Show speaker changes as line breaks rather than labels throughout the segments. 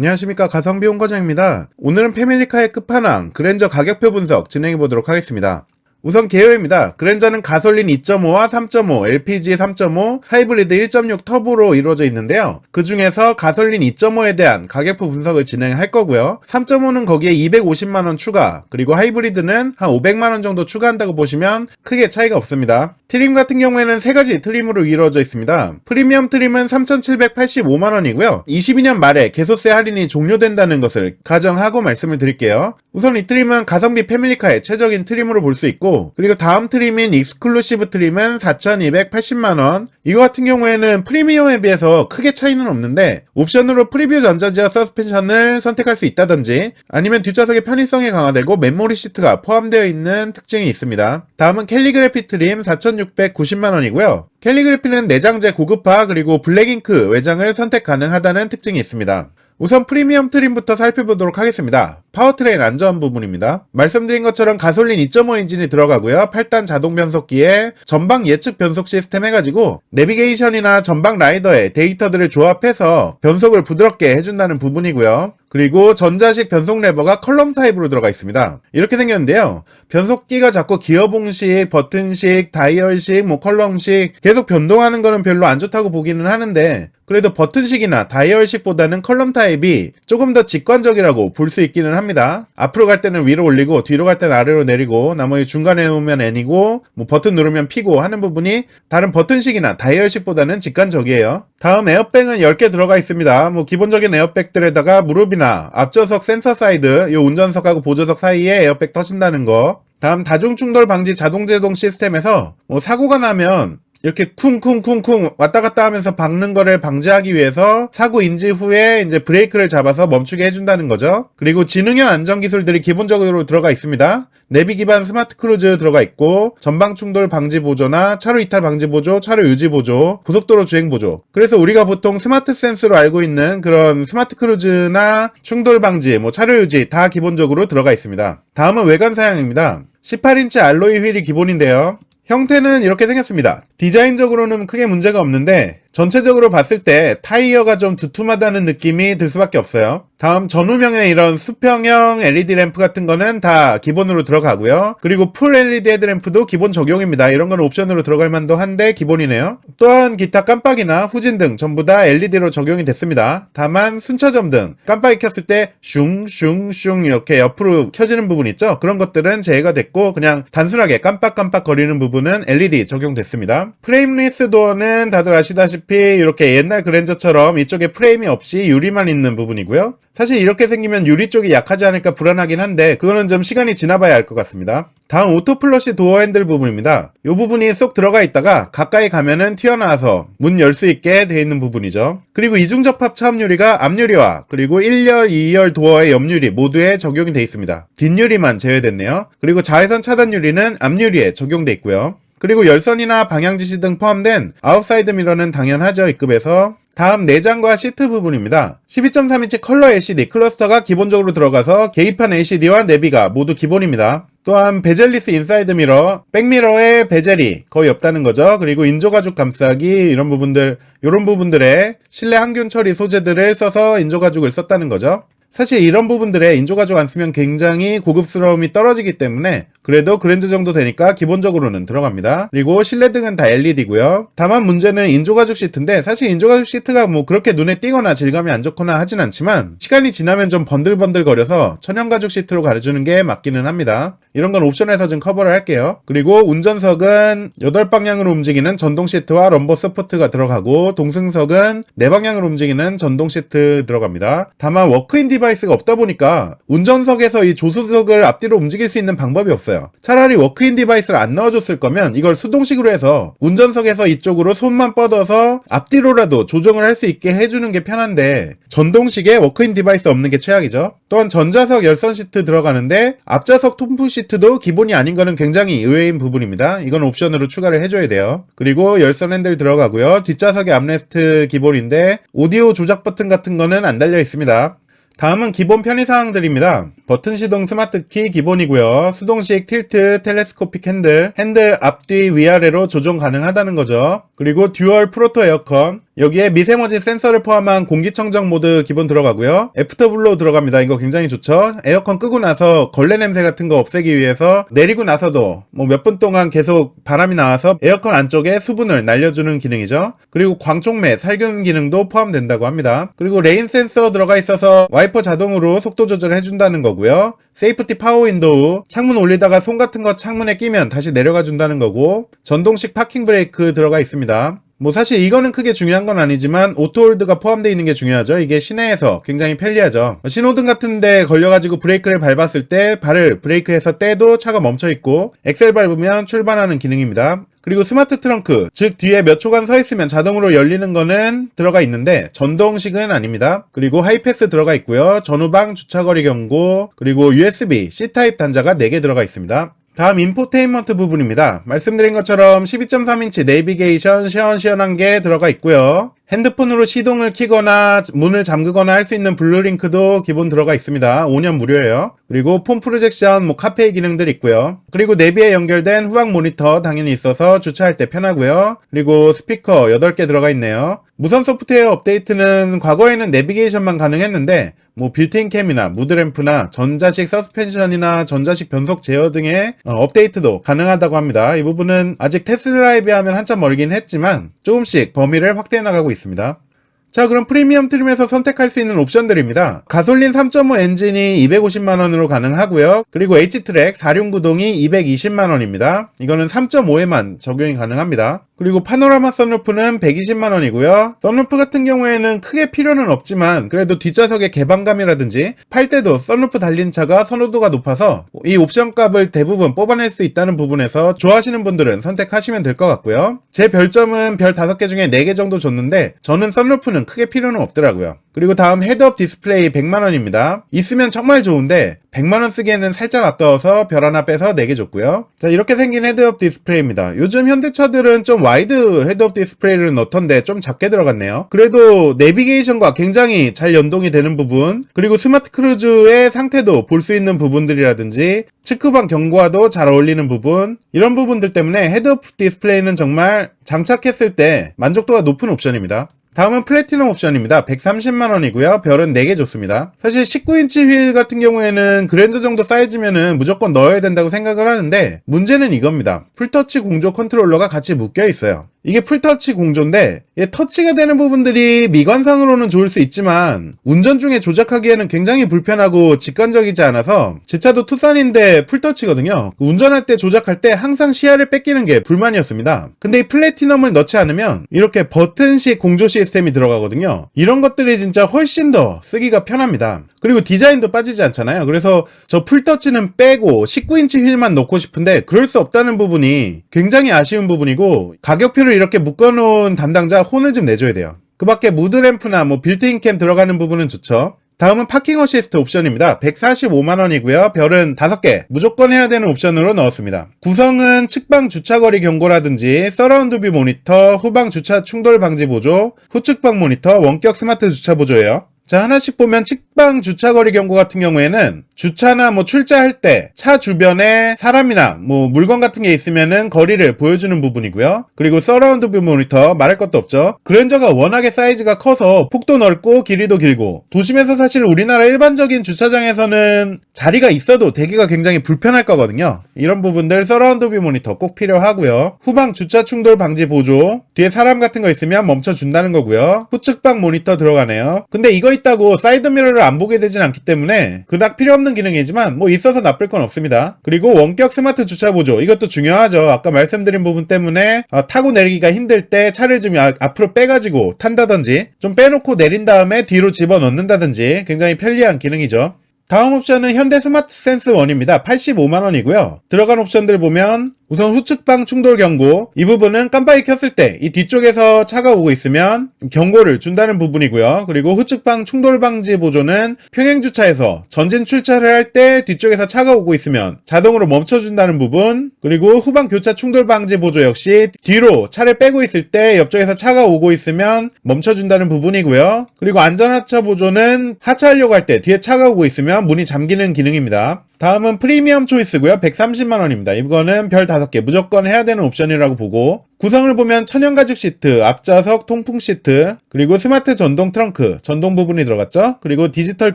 안녕하십니까 가성비 홍과장입니다. 오늘은 패밀리카의 끝판왕 그랜저 가격표 분석 진행해 보도록 하겠습니다. 우선 개요입니다. 그랜저는 가솔린 2.5와 3.5, LPG 3.5, 하이브리드 1.6 터보로 이루어져 있는데요. 그 중에서 가솔린 2.5에 대한 가격표 분석을 진행할 거고요. 3.5는 거기에 250만원 추가, 그리고 하이브리드는 한 500만원 정도 추가한다고 보시면 크게 차이가 없습니다. 트림 같은 경우에는 세 가지 트림으로 이루어져 있습니다. 프리미엄 트림은 3,785만원이고요. 22년 말에 개소세 할인이 종료된다는 것을 가정하고 말씀을 드릴게요. 우선 이 트림은 가성비 패밀리카의 최적인 트림으로 볼 수 있고, 그리고 다음 트림인 익스클루시브 트림은 4,280만원. 이거 같은 경우에는 프리미엄에 비해서 크게 차이는 없는데, 옵션으로 프리뷰 전자지와 서스펜션을 선택할 수 있다든지, 아니면 뒷좌석의 편의성이 강화되고 메모리 시트가 포함되어 있는 특징이 있습니다. 다음은 캘리그래피 트림 4,690만원이고요. 캘리그래피는 내장재 고급화 그리고 블랙잉크 외장을 선택 가능하다는 특징이 있습니다. 우선 프리미엄 트림부터 살펴보도록 하겠습니다. 파워트레인 안전 부분입니다. 말씀드린 것처럼 가솔린 2.5 엔진이 들어가고요. 8단 자동 변속기에 전방 예측 변속 시스템 해가지고 내비게이션이나 전방 라이더의 데이터들을 조합해서 변속을 부드럽게 해준다는 부분이고요. 그리고 전자식 변속 레버가 컬럼 타입으로 들어가 있습니다. 이렇게 생겼는데요. 변속기가 자꾸 기어봉식, 버튼식, 다이얼식, 뭐 컬럼식 계속 변동하는 거는 별로 안 좋다고 보기는 하는데 그래도 버튼식이나 다이얼식보다는 컬럼 타입이 조금 더 직관적이라고 볼 수 있기는 합니다. 앞으로 갈 때는 위로 올리고 뒤로 갈 때는 아래로 내리고 나머지 중간에 놓으면 N이고 뭐 버튼 누르면 P고 하는 부분이 다른 버튼식이나 다이얼식보다는 직관적이에요. 다음 에어백은 10개 들어가 있습니다. 뭐 기본적인 에어백들에다가 무릎이나 앞좌석 센서 사이드, 요 운전석하고 보조석 사이에 에어백 터진다는 거. 다음 다중 충돌 방지 자동 제동 시스템에서 뭐 사고가 나면 이렇게 쿵쿵쿵쿵 왔다 갔다 하면서 박는 거를 방지하기 위해서 사고 인지 후에 이제 브레이크를 잡아서 멈추게 해준다는 거죠. 그리고 지능형 안전 기술들이 기본적으로 들어가 있습니다. 내비 기반 스마트 크루즈 들어가 있고 전방 충돌 방지 보조나 차로 이탈 방지 보조, 차로 유지 보조, 고속도로 주행 보조. 그래서 우리가 보통 스마트 센스로 알고 있는 그런 스마트 크루즈나 충돌 방지, 뭐 차로 유지 다 기본적으로 들어가 있습니다. 다음은 외관 사양입니다. 18인치 알로이 휠이 기본인데요. 형태는 이렇게 생겼습니다. 디자인적으로는 크게 문제가 없는데 전체적으로 봤을 때 타이어가 좀 두툼하다는 느낌이 들 수밖에 없어요. 다음 전후명의 이런 수평형 LED 램프 같은 거는 다 기본으로 들어가고요. 그리고 풀 LED 헤드램프도 기본 적용입니다. 이런 건 옵션으로 들어갈 만도 한데 기본이네요. 또한 기타 깜빡이나 후진 등 전부 다 LED로 적용이 됐습니다. 다만 순차점 등 깜빡이 켰을 때 슝슝슝 이렇게 옆으로 켜지는 부분 있죠? 그런 것들은 제외가 됐고 그냥 단순하게 깜빡깜빡 거리는 부분은 LED 적용됐습니다. 프레임리스 도어는 다들 아시다시피 이렇게 옛날 그랜저처럼 이쪽에 프레임이 없이 유리만 있는 부분이고요. 사실 이렇게 생기면 유리 쪽이 약하지 않을까 불안하긴 한데 그거는 좀 시간이 지나봐야 알 것 같습니다. 다음 오토 플러시 도어 핸들 부분입니다. 이 부분이 쏙 들어가 있다가 가까이 가면은 튀어나와서 문 열 수 있게 되어 있는 부분이죠. 그리고 이중 접합 차음 유리가 앞유리와 그리고 1열, 2열 도어의 옆유리 모두에 적용이 되어 있습니다. 뒷유리만 제외됐네요. 그리고 자외선 차단 유리는 앞유리에 적용돼 있고요. 그리고 열선이나 방향 지시 등 포함된 아웃사이드 미러는 당연하죠, 이급에서. 다음 내장과 시트 부분입니다. 12.3인치 컬러 LCD 클러스터가 기본적으로 들어가서 개입한 LCD와 내비가 모두 기본입니다. 또한 베젤리스 인사이드 미러, 백미러에 베젤이 거의 없다는 거죠. 그리고 인조가죽 감싸기 이런 부분들, 이런 부분들에 실내 항균 처리 소재들을 써서 인조가죽을 썼다는 거죠. 사실 이런 부분들에 인조가죽 안 쓰면 굉장히 고급스러움이 떨어지기 때문에 그래도 그랜저 정도 되니까 기본적으로는 들어갑니다. 그리고 실내등은 다 LED고요. 다만 문제는 인조가죽 시트인데 사실 인조가죽 시트가 뭐 그렇게 눈에 띄거나 질감이 안 좋거나 하진 않지만 시간이 지나면 좀 번들번들 거려서 천연가죽 시트로 가려주는 게 맞기는 합니다. 이런 건 옵션에서 좀 커버를 할게요. 그리고 운전석은 8방향으로 움직이는 전동 시트와 럼버 서포트가 들어가고 동승석은 4방향으로 움직이는 전동 시트 들어갑니다. 다만 워크인 디바이스가 없다 보니까 운전석에서 이 조수석을 앞뒤로 움직일 수 있는 방법이 없어요. 차라리 워크인 디바이스를 안 넣어줬을 거면 이걸 수동식으로 해서 운전석에서 이쪽으로 손만 뻗어서 앞뒤로라도 조정을 할 수 있게 해주는 게 편한데 전동식에 워크인 디바이스 없는 게 최악이죠. 또한 전자석 열선 시트 들어가는데 앞좌석 톰프 시트도 기본이 아닌 거는 굉장히 의외인 부분입니다. 이건 옵션으로 추가를 해줘야 돼요. 그리고 열선 핸들 들어가고요. 뒷좌석에 암레스트 기본인데 오디오 조작 버튼 같은 거는 안 달려 있습니다. 다음은 기본 편의사항들입니다. 버튼 시동 스마트 키 기본이고요. 수동식 틸트 텔레스코픽 핸들, 핸들 앞뒤 위아래로 조정 가능하다는 거죠. 그리고 듀얼 프로토 에어컨, 여기에 미세먼지 센서를 포함한 공기청정 모드 기본 들어가고요. 애프터블로우 들어갑니다. 이거 굉장히 좋죠. 에어컨 끄고 나서 걸레 냄새 같은 거 없애기 위해서 내리고 나서도 뭐 몇 분 동안 계속 바람이 나와서 에어컨 안쪽에 수분을 날려주는 기능이죠. 그리고 광촉매 살균 기능도 포함된다고 합니다. 그리고 레인 센서 들어가 있어서 와이퍼 자동으로 속도 조절을 해준다는 거고요. 세이프티 파워 윈도우 창문 올리다가 손 같은 거 창문에 끼면 다시 내려가 준다는 거고 전동식 파킹 브레이크 들어가 있습니다. 뭐 사실 이거는 크게 중요한 건 아니지만 오토홀드가 포함되어 있는 게 중요하죠. 이게 시내에서 굉장히 편리하죠. 신호등 같은데 걸려가지고 브레이크를 밟았을 때 발을 브레이크에서 떼도 차가 멈춰 있고 엑셀 밟으면 출발하는 기능입니다. 그리고 스마트 트렁크, 즉 뒤에 몇 초간 서 있으면 자동으로 열리는 거는 들어가 있는데 전동식은 아닙니다. 그리고 하이패스 들어가 있고요. 전후방 주차거리 경고, 그리고 USB C 타입 단자가 4개 들어가 있습니다. 다음 인포테인먼트 부분입니다. 말씀드린 것처럼 12.3인치 내비게이션 시원시원한 게 들어가 있고요. 핸드폰으로 시동을 키거나 문을 잠그거나 할 수 있는 블루링크도 기본 들어가 있습니다. 5년 무료예요. 그리고 폰 프로젝션, 뭐 카페 기능들 있고요. 그리고 내비에 연결된 후방 모니터 당연히 있어서 주차할 때 편하고요. 그리고 스피커 8개 들어가 있네요. 무선 소프트웨어 업데이트는 과거에는 내비게이션만 가능했는데 뭐 빌트인 캠이나 무드램프나 전자식 서스펜션이나 전자식 변속 제어 등의 어, 업데이트도 가능하다고 합니다. 이 부분은 아직 테스트라에 비하면 한참 멀긴 했지만 조금씩 범위를 확대해 나가고 있습니다. 있습니다. 자 그럼 프리미엄 트림에서 선택할 수 있는 옵션들입니다. 가솔린 3.5 엔진이 250만원으로 가능하고요. 그리고 H트랙 4륜구동이 220만원입니다. 이거는 3.5에만 적용이 가능합니다. 그리고 파노라마 선루프는 120만원이고요. 선루프 같은 경우에는 크게 필요는 없지만 그래도 뒷좌석의 개방감이라든지 팔 때도 선루프 달린 차가 선호도가 높아서 이 옵션 값을 대부분 뽑아낼 수 있다는 부분에서 좋아하시는 분들은 선택하시면 될 것 같고요. 제 별점은 별 5개 중에 4개 정도 줬는데 저는 선루프는 크게 필요는 없더라고요. 그리고 다음 헤드업 디스플레이 100만원입니다. 있으면 정말 좋은데 100만원 쓰기에는 살짝 아까워서 별 하나 빼서 4개 줬고요. 자 이렇게 생긴 헤드업 디스플레이입니다. 요즘 현대차들은 좀 와이드 헤드업 디스플레이를 넣던데 좀 작게 들어갔네요. 그래도 내비게이션과 굉장히 잘 연동이 되는 부분 그리고 스마트 크루즈의 상태도 볼 수 있는 부분들이라든지 측후방 경고와도 잘 어울리는 부분 이런 부분들 때문에 헤드업 디스플레이는 정말 장착했을 때 만족도가 높은 옵션입니다. 다음은 플래티넘 옵션입니다. 130만원이고요. 별은 4개 줬습니다. 사실 19인치 휠 같은 경우에는 그랜저 정도 사이즈면은 무조건 넣어야 된다고 생각을 하는데 문제는 이겁니다. 풀터치 공조 컨트롤러가 같이 묶여 있어요. 이게 풀터치 공조인데 터치가 되는 부분들이 미관상으로는 좋을 수 있지만 운전 중에 조작하기에는 굉장히 불편하고 직관적이지 않아서 제 차도 투싼인데 풀터치거든요. 그 운전할 때 조작할 때 항상 시야를 뺏기는 게 불만이었습니다. 근데 이 플래티넘을 넣지 않으면 이렇게 버튼식 공조 시스템이 들어가거든요. 이런 것들이 진짜 훨씬 더 쓰기가 편합니다. 그리고 디자인도 빠지지 않잖아요. 그래서 저 풀터치는 빼고 19인치 휠만 넣고 싶은데 그럴 수 없다는 부분이 굉장히 아쉬운 부분이고 가격표를 이렇게 묶어놓은 담당자 혼을 좀 내줘야 돼요. 그 밖에 무드램프나 뭐 빌트인 캠 들어가는 부분은 좋죠. 다음은 파킹 어시스트 옵션입니다. 145만원이고요. 별은 5개. 무조건 해야 되는 옵션으로 넣었습니다. 구성은 측방 주차거리 경고라든지 서라운드 뷰 모니터, 후방 주차 충돌 방지 보조, 후측방 모니터, 원격 스마트 주차 보조예요. 자, 하나씩 보면 측방 주차거리 경고 같은 경우에는 주차나 뭐 출자할 때 차 주변에 사람이나 뭐 물건 같은 게 있으면은 거리를 보여주는 부분이고요. 그리고 서라운드 뷰 모니터 말할 것도 없죠. 그랜저가 워낙에 사이즈가 커서 폭도 넓고 길이도 길고 도심에서 사실 우리나라 일반적인 주차장에서는 자리가 있어도 대기가 굉장히 불편할 거거든요. 이런 부분들 서라운드 뷰 모니터 꼭 필요하고요. 후방 주차 충돌 방지 보조, 뒤에 사람 같은 거 있으면 멈춰 준다는 거고요. 후측방 모니터 들어가네요. 근데 이거 있다고 사이드 미러를 안 보게 되진 않기 때문에 그닥 필요 없는 기능이지만 뭐 있어서 나쁠 건 없습니다. 그리고 원격 스마트 주차 보조 이것도 중요하죠. 아까 말씀드린 부분 때문에 아, 타고 내리기가 힘들 때 차를 좀 아- 앞으로 빼가지고 탄다든지 좀 빼놓고 내린 다음에 뒤로 집어 넣는다든지 굉장히 편리한 기능이죠. 다음 옵션은 현대 스마트 센스 1입니다. 85만원이고요. 들어간 옵션들 보면 우선 후측방 충돌 경고 이 부분은 깜빡이 켰을 때 이 뒤쪽에서 차가 오고 있으면 경고를 준다는 부분이고요. 그리고 후측방 충돌 방지 보조는 평행 주차에서 전진 출차를 할 때 뒤쪽에서 차가 오고 있으면 자동으로 멈춰준다는 부분 그리고 후방 교차 충돌 방지 보조 역시 뒤로 차를 빼고 있을 때 옆쪽에서 차가 오고 있으면 멈춰준다는 부분이고요. 그리고 안전하차 보조는 하차하려고 할 때 뒤에 차가 오고 있으면 문이 잠기는 기능입니다. 다음은 프리미엄 초이스고요. 130만 원입니다. 이거는 별 5개 무조건 해야 되는 옵션이라고 보고 구성을 보면 천연 가죽 시트, 앞좌석 통풍 시트, 그리고 스마트 전동 트렁크, 전동 부분이 들어갔죠. 그리고 디지털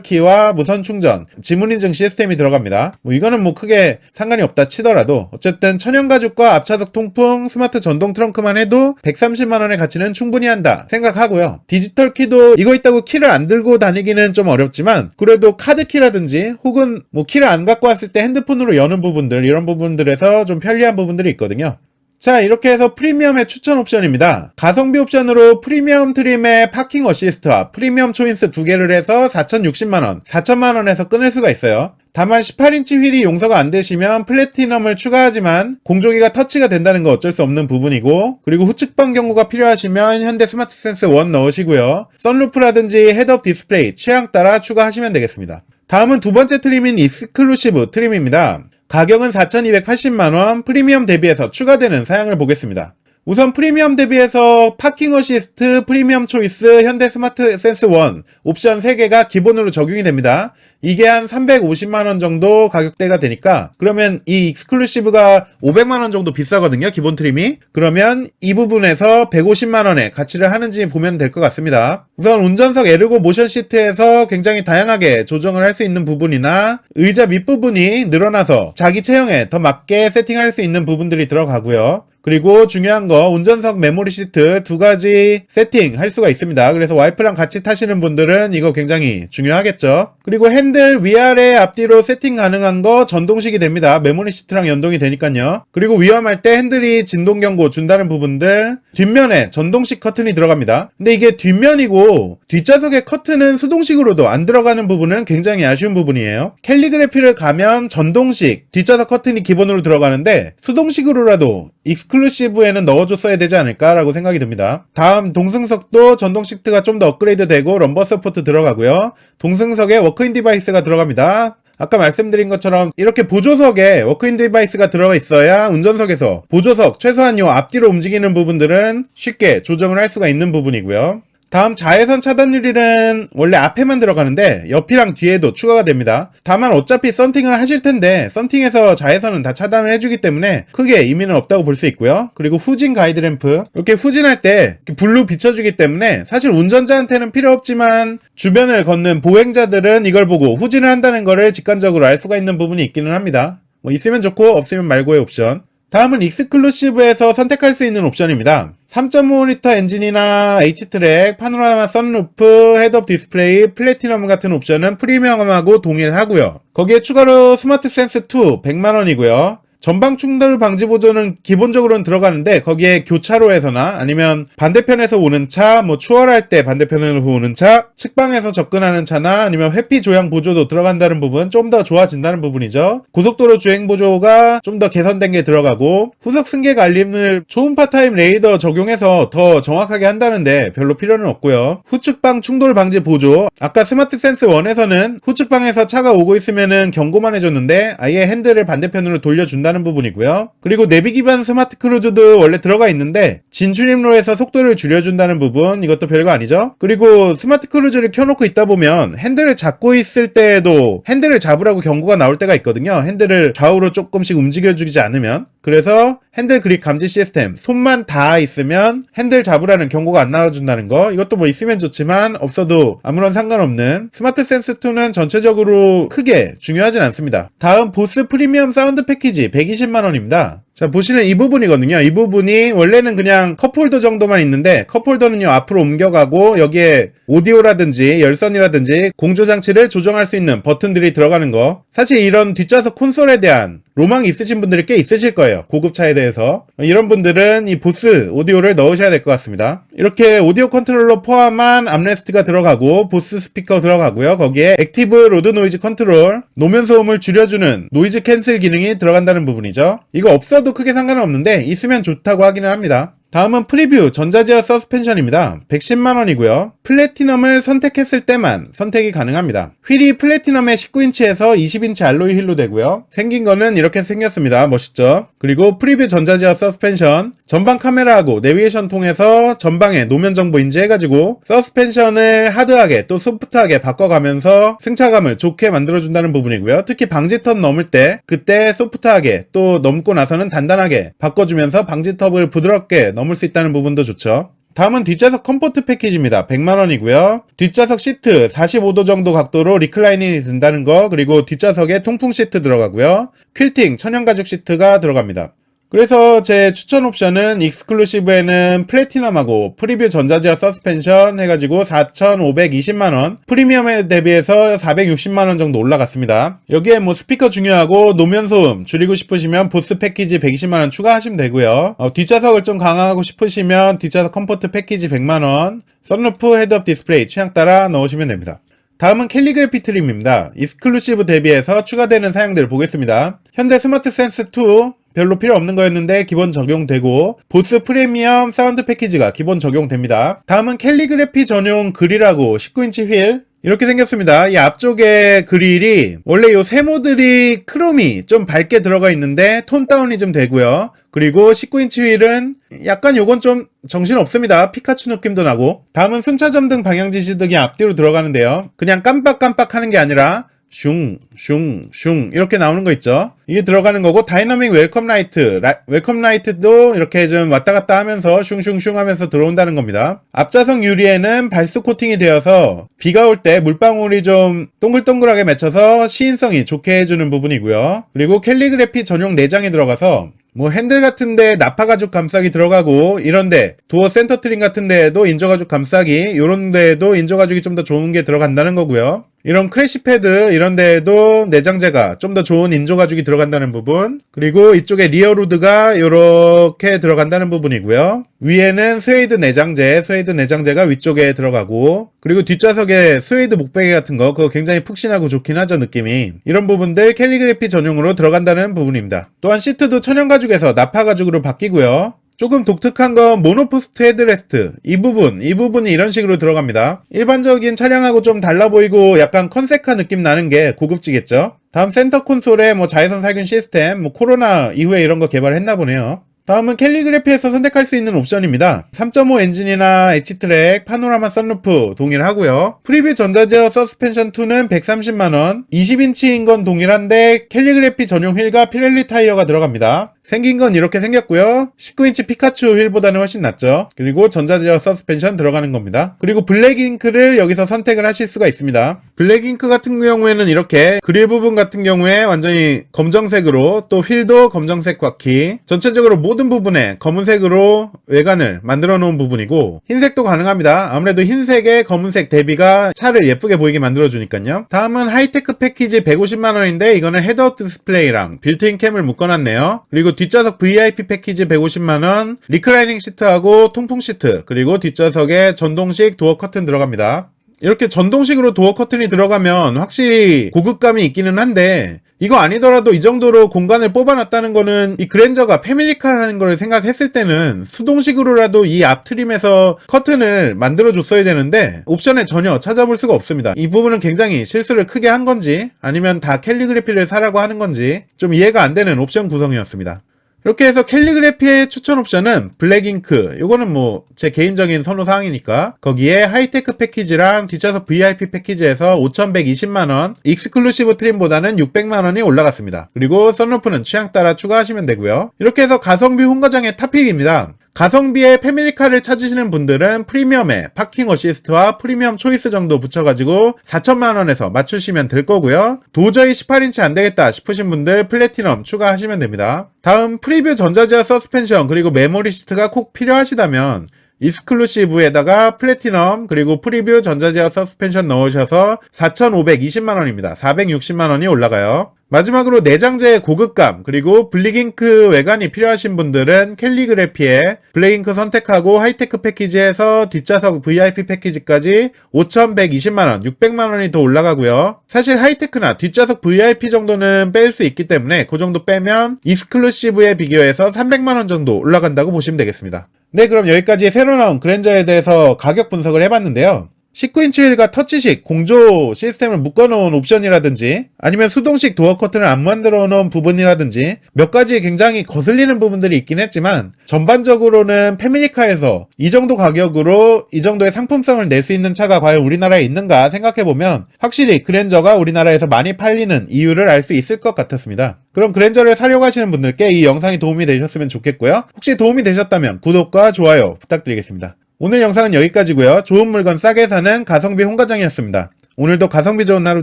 키와 무선 충전, 지문 인증 시스템이 들어갑니다. 뭐 이거는 뭐 크게 상관이 없다 치더라도 어쨌든 천연 가죽과 앞좌석 통풍, 스마트 전동 트렁크만 해도 130만 원의 가치는 충분히 한다 생각하고요. 디지털 키도 이거 있다고 키를 안 들고 다니기는 좀 어렵지만 그래도 카드 키라든지 혹은 뭐 키를 안 갖고 왔을 때 핸드폰으로 여는 부분들 이런 부분들에서 좀 편리한 부분들이 있거든요. 자, 이렇게 해서 프리미엄의 추천 옵션입니다. 가성비 옵션으로 프리미엄 트림의 파킹 어시스트와 프리미엄 초인스 두 개를 해서 4,060만원, 4천만원에서 끊을 수가 있어요. 다만 18인치 휠이 용서가 안 되시면 플래티넘을 추가하지만 공조기가 터치가 된다는 거 어쩔 수 없는 부분이고 그리고 후측방 경고가 필요하시면 현대 스마트 센스 1 넣으시고요. 썬루프라든지 헤드업 디스플레이 취향 따라 추가하시면 되겠습니다. 다음은 두 번째 트림인 익스클루시브 트림입니다. 가격은 4,280만원, 프리미엄 대비해서 추가되는 사양을 보겠습니다. 우선 프리미엄 대비해서 파킹 어시스트, 프리미엄 초이스, 현대 스마트 센스 1 옵션 3개가 기본으로 적용이 됩니다. 이게 한 350만원 정도 가격대가 되니까 그러면 이 익스클루시브가 500만원 정도 비싸거든요. 기본 트림이. 그러면 이 부분에서 150만원의 가치를 하는지 보면 될 것 같습니다. 우선 운전석 에르고 모션 시트에서 굉장히 다양하게 조정을 할 수 있는 부분이나 의자 밑부분이 늘어나서 자기 체형에 더 맞게 세팅할 수 있는 부분들이 들어가고요. 그리고 중요한 거 운전석 메모리 시트 두 가지 세팅 할 수가 있습니다. 그래서 와이프랑 같이 타시는 분들은 이거 굉장히 중요하겠죠. 그리고 핸들 위아래 앞뒤로 세팅 가능한 거 전동식이 됩니다. 메모리 시트랑 연동이 되니까요. 그리고 위험할 때 핸들이 진동 경고 준다는 부분들 뒷면에 전동식 커튼이 들어갑니다. 근데 이게 뒷면이고 뒷좌석의 커튼은 수동식으로도 안 들어가는 부분은 굉장히 아쉬운 부분이에요. 캘리그래피를 가면 전동식 뒷좌석 커튼이 기본으로 들어가는데 수동식으로라도 익스클루시브에는 넣어줬어야 되지 않을까라고 생각이 듭니다. 다음 동승석도 전동 시트가 좀 더 업그레이드 되고 럼버 서포트 들어가고요. 동승석에 워크인 디바이스가 들어갑니다. 아까 말씀드린 것처럼 이렇게 보조석에 워크인 디바이스가 들어가 있어야 운전석에서 보조석 최소한 요 앞뒤로 움직이는 부분들은 쉽게 조정을 할 수가 있는 부분이고요. 다음 자외선 차단 유리는 원래 앞에만 들어가는데 옆이랑 뒤에도 추가가 됩니다. 다만 어차피 썬팅을 하실 텐데 썬팅에서 자외선은 다 차단을 해주기 때문에 크게 의미는 없다고 볼 수 있고요. 그리고 후진 가이드 램프 이렇게 후진할 때 블루 비춰주기 때문에 사실 운전자한테는 필요 없지만 주변을 걷는 보행자들은 이걸 보고 후진을 한다는 거를 직관적으로 알 수가 있는 부분이 있기는 합니다. 뭐 있으면 좋고 없으면 말고의 옵션. 다음은 익스클루시브에서 선택할 수 있는 옵션입니다. 3.5L 엔진이나 H트랙, 파노라마 선루프, 헤드업 디스플레이, 플래티넘 같은 옵션은 프리미엄하고 동일하고요. 거기에 추가로 스마트 센스 2 100만원이고요. 전방 충돌 방지 보조는 기본적으로는 들어가는데 거기에 교차로에서나 아니면 반대편에서 오는 차, 뭐 추월할 때 반대편으로 오는 차, 측방에서 접근하는 차나 아니면 회피 조향 보조도 들어간다는 부분 좀 더 좋아진다는 부분이죠. 고속도로 주행 보조가 좀 더 개선된 게 들어가고 후속 승객 알림을 초음파 타임 레이더 적용해서 더 정확하게 한다는데 별로 필요는 없고요. 후측방 충돌 방지 보조 아까 스마트 센스 1에서는 후측방에서 차가 오고 있으면은 경고만 해줬는데 아예 핸들을 반대편으로 돌려준다 는 부분이고요. 그리고 내비 기반 스마트 크루즈도 원래 들어가 있는데 진출입로에서 속도를 줄여준다는 부분 이것도 별거 아니죠. 그리고 스마트 크루즈를 켜놓고 있다 보면 핸들을 잡고 있을 때에도 핸들을 잡으라고 경고가 나올 때가 있거든요. 핸들을 좌우로 조금씩 움직여주지 않으면 그래서 핸들 그립 감지 시스템 손만 닿아 있으면 핸들 잡으라는 경고가 안 나와준다는 거 이것도 뭐 있으면 좋지만 없어도 아무런 상관없는 스마트 센스 2는 전체적으로 크게 중요하진 않습니다. 다음 보스 프리미엄 사운드 패키지 120만 원입니다. 자, 보시는 이 부분이거든요. 이 부분이 원래는 그냥 컵홀더 정도만 있는데 컵홀더는요 앞으로 옮겨가고 여기에 오디오라든지 열선이라든지 공조 장치를 조정할 수 있는 버튼들이 들어가는 거. 사실 이런 뒷좌석 콘솔에 대한 로망이 있으신 분들이 꽤 있으실 거예요. 고급차에 대해서. 이런 분들은 이 보스 오디오를 넣으셔야 될 것 같습니다. 이렇게 오디오 컨트롤러 포함한 암레스트가 들어가고 보스 스피커 들어가고요. 거기에 액티브 로드 노이즈 컨트롤, 노면 소음을 줄여주는 노이즈 캔슬 기능이 들어간다는 부분이죠. 이거 없어도 크게 상관은 없는데 있으면 좋다고 하기는 합니다. 다음은 프리뷰 전자제어 서스펜션입니다. 110만원이고요. 플래티넘을 선택했을 때만 선택이 가능합니다. 휠이 플래티넘의 19인치에서 20인치 알로이 휠로 되고요. 생긴 거는 이렇게 생겼습니다. 멋있죠? 그리고 프리뷰 전자제어 서스펜션 전방 카메라하고 내비게이션 통해서 전방에 노면 정보 인지해가지고 서스펜션을 하드하게 또 소프트하게 바꿔가면서 승차감을 좋게 만들어준다는 부분이고요. 특히 방지턱 넘을 때 그때 소프트하게 또 넘고 나서는 단단하게 바꿔주면서 방지턱을 부드럽게 넘을 수 있다는 부분도 좋죠. 다음은 뒷좌석 컴포트 패키지입니다. 100만원이고요. 뒷좌석 시트 45도 정도 각도로 리클라이닝이 된다는 거, 그리고 뒷좌석에 통풍 시트 들어가고요. 퀼팅, 천연가죽 시트가 들어갑니다. 그래서 제 추천 옵션은 익스클루시브에는 플래티넘하고 프리뷰 전자제어 서스펜션 해가지고 4,520만원, 프리미엄에 대비해서 460만원 정도 올라갔습니다. 여기에 뭐 스피커 중요하고 노면 소음 줄이고 싶으시면 보스 패키지 120만원 추가하시면 되고요. 어, 뒷좌석을 좀 강화하고 싶으시면 뒷좌석 컴포트 패키지 100만원, 썬루프 헤드업 디스플레이 취향 따라 넣으시면 됩니다. 다음은 캘리그래피 트림입니다. 익스클루시브 대비해서 추가되는 사양들을 보겠습니다. 현대 스마트 센스 2 별로 필요 없는 거였는데 기본 적용되고 보스 프리미엄 사운드 패키지가 기본 적용됩니다. 다음은 캘리그래피 전용 그릴하고 19인치 휠 이렇게 생겼습니다. 이 앞쪽에 그릴이 원래 이 세모들이 크롬이 좀 밝게 들어가 있는데 톤 다운이 좀 되고요. 그리고 19인치 휠은 약간 요건 좀 정신 없습니다. 피카츄 느낌도 나고. 다음은 순차점 등 방향 지시 등이 앞뒤로 들어가는데요. 그냥 깜빡깜빡 하는 게 아니라 슝, 슝, 슝 이렇게 나오는 거 있죠. 이게 들어가는 거고 다이나믹 웰컴 라이트, 라- 웰컴 라이트도 이렇게 좀 왔다 갔다 하면서 슝슝슝 하면서 들어온다는 겁니다. 앞좌석 유리에는 발수 코팅이 되어서 비가 올 때 물방울이 좀 동글동글하게 맺혀서 시인성이 좋게 해주는 부분이고요. 그리고 캘리그래피 전용 내장이 들어가서 뭐 핸들 같은데 나파 가죽 감싸기 들어가고 이런데 도어 센터 트림 같은 데에도 인조 가죽 감싸기 이런 데에도 인조 가죽이 좀 더 좋은 게 들어간다는 거고요. 이런 크래시 패드 이런 데에도 내장재가 좀 더 좋은 인조 가죽이 들어간다는 부분 그리고 이쪽에 리어 루드가 이렇게 들어간다는 부분이고요. 위에는 스웨이드 내장재, 스웨이드 내장재가 위쪽에 들어가고 그리고 뒷좌석에 스웨이드 목베개 같은 거 그거 굉장히 푹신하고 좋긴 하죠 느낌이 이런 부분들 캘리그래피 전용으로 들어간다는 부분입니다. 또한 시트도 천연 가죽에서 나파 가죽으로 바뀌고요. 조금 독특한 건 모노포스트 헤드레스트 이 부분 이 부분이 이런 식으로 들어갑니다 일반적인 차량하고 좀 달라 보이고 약간 컨셉화 느낌 나는 게 고급지겠죠 다음 센터 콘솔에 뭐 자외선 살균 시스템 뭐 코로나 이후에 이런 거 개발했나 보네요 다음은 캘리그래피에서 선택할 수 있는 옵션입니다. 3.5 엔진이나 H트랙, 파노라마 썬루프 동일하고요. 프리뷰 전자제어 서스펜션 2는 130만원, 20인치인 건 동일한데 캘리그래피 전용 휠과 피렐리 타이어가 들어갑니다. 생긴 건 이렇게 생겼고요. 19인치 피카츄 휠보다는 훨씬 낫죠. 그리고 전자제어 서스펜션 들어가는 겁니다. 그리고 블랙잉크를 여기서 선택을 하실 수가 있습니다. 블랙잉크 같은 경우에는 이렇게 그릴 부분 같은 경우에 완전히 검정색으로 또 휠도 검정색 바퀴 전체적으로 모든 부분에 검은색으로 외관을 만들어 놓은 부분이고 흰색도 가능합니다. 아무래도 흰색에 검은색 대비가 차를 예쁘게 보이게 만들어 주니까요. 다음은 하이테크 패키지 150만원인데 이거는 헤드업 디스플레이랑 빌트인 캠을 묶어놨네요. 그리고 뒷좌석 VIP 패키지 150만원, 리클라이닝 시트하고 통풍 시트, 그리고 뒷좌석에 전동식 도어 커튼 들어갑니다. 이렇게 전동식으로 도어 커튼이 들어가면 확실히 고급감이 있기는 한데 이거 아니더라도 이 정도로 공간을 뽑아놨다는 거는 이 그랜저가 패밀리카라는 걸 생각했을 때는 수동식으로라도 이 앞 트림에서 커튼을 만들어 줬어야 되는데 옵션에 전혀 찾아볼 수가 없습니다. 이 부분은 굉장히 실수를 크게 한 건지 아니면 다 캘리그래피를 사라고 하는 건지 좀 이해가 안 되는 옵션 구성이었습니다. 이렇게 해서 캘리그래피의 추천 옵션은 블랙잉크. 요거는 뭐 제 개인적인 선호 사항이니까 거기에 하이테크 패키지랑 뒷좌석 VIP 패키지에서 5120만원 익스클루시브 트림보다는 600만원이 올라갔습니다. 그리고 썬루프는 취향 따라 추가하시면 되고요. 이렇게 해서 가성비 홍거장의 탑픽입니다 가성비의 패밀리카를 찾으시는 분들은 프리미엄에 파킹 어시스트와 프리미엄 초이스 정도 붙여가지고 4천만원에서 맞추시면 될 거고요. 도저히 18인치 안되겠다 싶으신 분들 플래티넘 추가하시면 됩니다. 다음 프리뷰 전자제어 서스펜션 그리고 메모리 시트가 꼭 필요하시다면 익스클루시브에다가 플래티넘 그리고 프리뷰 전자제어 서스펜션 넣으셔서 4,520만원입니다. 460만원이 올라가요. 마지막으로 내장재의 고급감 그리고 블랙잉크 외관이 필요하신 분들은 캘리그래피에 블랙잉크 선택하고 하이테크 패키지에서 뒷좌석 VIP 패키지까지 5,120만원, 600만원이 더 올라가고요. 사실 하이테크나 뒷좌석 VIP 정도는 뺄 수 있기 때문에 그 정도 빼면 익스클루시브에 비교해서 300만원 정도 올라간다고 보시면 되겠습니다. 네, 그럼 여기까지 새로 나온 그랜저에 대해서 가격 분석을 해봤는데요. 19인치 휠과 터치식 공조 시스템을 묶어놓은 옵션이라든지 아니면 수동식 도어 커튼을 안 만들어 놓은 부분이라든지 몇 가지 굉장히 거슬리는 부분들이 있긴 했지만 전반적으로는 패밀리카에서 이 정도 가격으로 이 정도의 상품성을 낼 수 있는 차가 과연 우리나라에 있는가 생각해보면 확실히 그랜저가 우리나라에서 많이 팔리는 이유를 알 수 있을 것 같았습니다. 그럼 그랜저를 사려고 하시는 분들께 이 영상이 도움이 되셨으면 좋겠고요. 혹시 도움이 되셨다면 구독과 좋아요 부탁드리겠습니다. 오늘 영상은 여기까지고요. 좋은 물건 싸게 사는 가성비 홍과장이었습니다. 오늘도 가성비 좋은 하루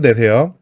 되세요.